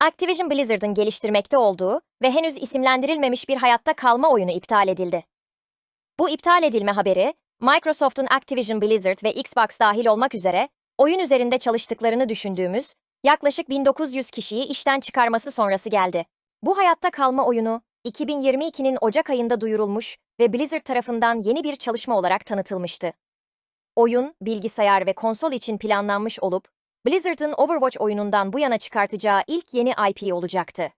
Activision Blizzard'ın geliştirmekte olduğu ve henüz isimlendirilmemiş bir hayatta kalma oyunu iptal edildi. Bu iptal edilme haberi, Microsoft'un Activision Blizzard ve Xbox dahil olmak üzere oyun üzerinde çalıştıklarını düşündüğümüz yaklaşık 1900 kişiyi işten çıkarması sonrası geldi. Bu hayatta kalma oyunu 2022'nin Ocak ayında duyurulmuş ve Blizzard tarafından yeni bir çalışma olarak tanıtılmıştı. Oyun, bilgisayar ve konsol için planlanmış olup, Blizzard'ın Overwatch oyunundan bu yana çıkartacağı ilk yeni IP olacaktı.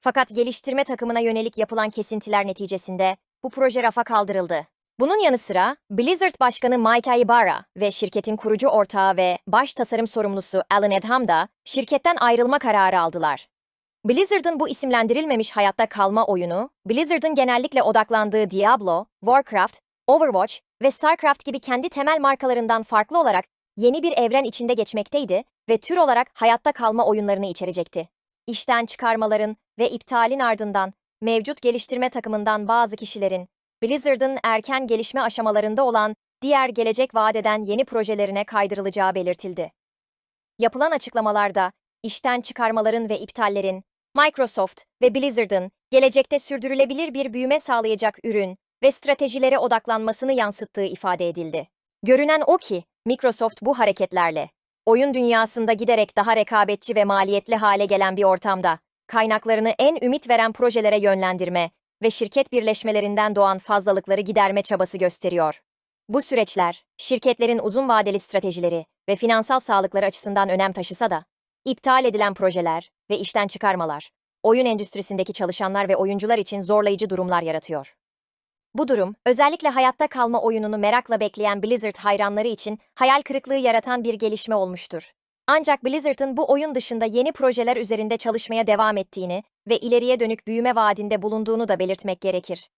Fakat geliştirme takımına yönelik yapılan kesintiler neticesinde bu proje rafa kaldırıldı. Bunun yanı sıra Blizzard Başkanı Mike Ibarra ve şirketin kurucu ortağı ve baş tasarım sorumlusu Alan Edham da şirketten ayrılma kararı aldılar. Blizzard'ın bu isimlendirilmemiş hayatta kalma oyunu, Blizzard'ın genellikle odaklandığı Diablo, Warcraft, Overwatch ve StarCraft gibi kendi temel markalarından farklı olarak yeni bir evren içinde geçmekteydi ve tür olarak hayatta kalma oyunlarını içerecekti. İşten çıkarmaların ve iptalin ardından mevcut geliştirme takımından bazı kişilerin Blizzard'ın erken gelişme aşamalarında olan diğer gelecek vadeden yeni projelerine kaydırılacağı belirtildi. Yapılan açıklamalarda işten çıkarmaların ve iptallerin Microsoft ve Blizzard'ın gelecekte sürdürülebilir bir büyüme sağlayacak ürün ve stratejilere odaklanmasını yansıttığı ifade edildi. Görünen o ki Microsoft bu hareketlerle oyun dünyasında giderek daha rekabetçi ve maliyetli hale gelen bir ortamda kaynaklarını en ümit veren projelere yönlendirme ve şirket birleşmelerinden doğan fazlalıkları giderme çabası gösteriyor. Bu süreçler, şirketlerin uzun vadeli stratejileri ve finansal sağlıkları açısından önem taşısa da, iptal edilen projeler ve işten çıkarmalar, oyun endüstrisindeki çalışanlar ve oyuncular için zorlayıcı durumlar yaratıyor. Bu durum, özellikle hayatta kalma oyununu merakla bekleyen Blizzard hayranları için hayal kırıklığı yaratan bir gelişme olmuştur. Ancak Blizzard'ın bu oyun dışında yeni projeler üzerinde çalışmaya devam ettiğini ve ileriye dönük büyüme vaadinde bulunduğunu da belirtmek gerekir.